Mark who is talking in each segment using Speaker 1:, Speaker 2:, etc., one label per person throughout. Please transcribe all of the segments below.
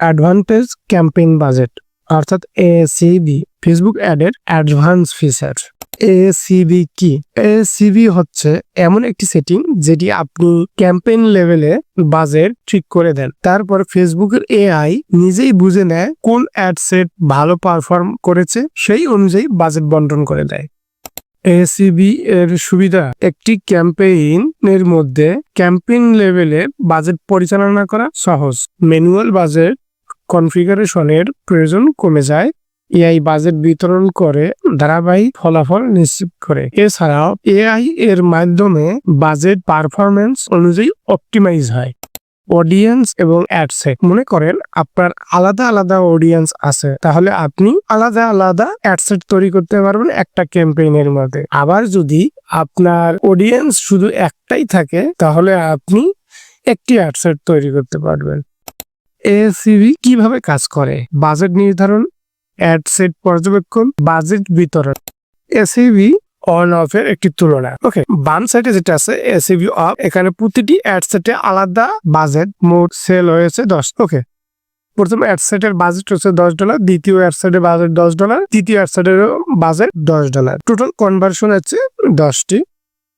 Speaker 1: Advantage campaign budget, অর্থাৎ ACB Facebook অ্যাডের advance feature. ACB কি? এসিবি হচ্ছে এমন একটি সেটিং যেটি আপনি ক্যাম্পেইন লেভেলে বাজেট ঠিক করে দেন। তারপর ফেসবুকের এআই নিজেই বুঝে নেয় কোন অ্যাড সেট ভালো পারফর্ম করেছে, সেই অনুযায়ী বাজেট বন্টন করে দেয়। এসিবি এর সুবিধা, একটি ক্যাম্পেইন এর মধ্যে ক্যাম্পেইন লেভেলে বাজেট পরিচালনা করা সহজ। ম্যানুয়াল বাজেট কনফিগারেশনের প্রয়োজন কমে যায়। এআই বাজেট বিতরণ করে ধারাবাহিক ফলাফল নিশ্চিত করে। এছাড়াও এআই এর মাধ্যমে বাজেট পারফরমেন্স অনুযায়ী অপটিমাইজ হয়। অডিয়েন্স এবং অ্যাডসেট মনে করেন, আপনার আলাদা আলাদা অডিয়েন্স আছে, তাহলে আপনি আলাদা আলাদা অ্যাডসেট তৈরি করতে পারবেন একটা ক্যাম্পেইনের মধ্যে। আবার যদি আপনার অডিয়েন্স শুধু একটাই থাকে, তাহলে আপনি একটি অ্যাডসেট তৈরি করতে পারবেন। এসিবি কীভাবে কাজ করে? বাজেট নির্ধারণ অ্যাডসেট পর্যবেক্ষণ, বাজেট বিতরণ। এসিবি অন অফ এর একটি তুলনা। ওকে বাম সাইডে যেটা আছে এসিবি অফ এখানে প্রতিটি অ্যাডসেটে আলাদা বাজেট, মোট সেল হয়েছে দশ। ওকে প্রথম অ্যাডসেটের বাজেট হচ্ছে দশ ডলার দ্বিতীয় অ্যাডসেটের বাজেট দশ ডলার তৃতীয় অ্যাডসেটের বাজেট দশ ডলার টোটাল কনভার্সন হচ্ছে দশটি।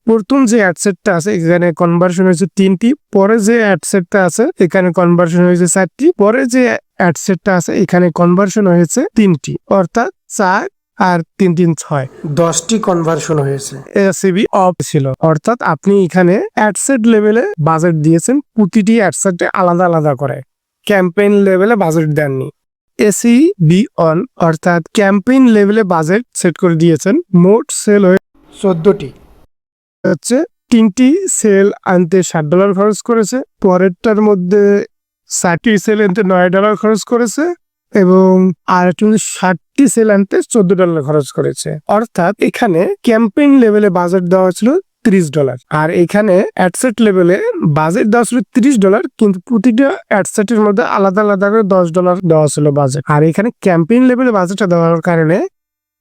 Speaker 1: প্রথম যে অ্যাডসেটটা আছে এখানে কনভার্সন হয়েছে তিনটি পরে যে অ্যাডসেটটা আছে এখানে কনভার্সন হয়েছে চারটি পরে যে অ্যাডসেটটা আছে এখানে কনভার্সন হয়েছে তিনটি অর্থাৎ চার আর তিন তিন ছয়। দশটি কনভার্সন হয়েছে। এসিবি অফ ছিল। অর্থাৎ আপনি এখানে অ্যাডসেট লেভেলে বাজেট দিয়েছেন প্রতিটি অ্যাডসেটে আলাদা আলাদা করে। ক্যাম্পেইন লেভেলে বাজেট দেননি। এসি বি অন অর্থাৎ ক্যাম্পেইন লেভেলে বাজেট সেট করে দিয়েছেন মোট সেল হয়ে চোদ্দটি। হচ্ছে তিনটি সেল আনতে ষাট ডলার খরচ করেছে। পরেরটার মধ্যে ষাটটি সেল আনতে নয় ডলার খরচ করেছে এবং আর ষাটটি সেল আনতে চোদ্দ ডলার খরচ করেছে। অর্থাৎ এখানে ক্যাম্পেইন লেভেলে বাজেট দেওয়া ছিল ত্রিশ ডলার আর এখানে অ্যাডসেট লেভেলে বাজেট দেওয়া ছিল ত্রিশ ডলার কিন্তু প্রতিটা অ্যাডসেটের মধ্যে আলাদা আলাদা করে দশ ডলার দেওয়া ছিল বাজেট। আর এখানে ক্যাম্পেইন লেভেলে বাজেটটা দেওয়ার কারণে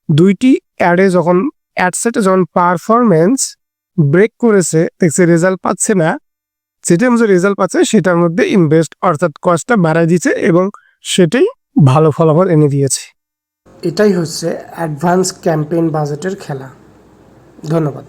Speaker 1: দুইটি অ্যাডে যখন অ্যাডসেটে যখন পারফরমেন্স ব্রেক করেছে, দেখছে রেজাল্ট পাচ্ছে না। যেটার মধ্যে রেজাল্ট পাচ্ছে, সেটার মধ্যে ইনভেস্ট অর্থাৎ কস্টটা বাড়ায় দিচ্ছে এবং সেটাই ভালো ফলাফল এনে দিয়েছে। এটাই হচ্ছে অ্যাডভান্স ক্যাম্পেইন বাজেটের খেলা। ধন্যবাদ।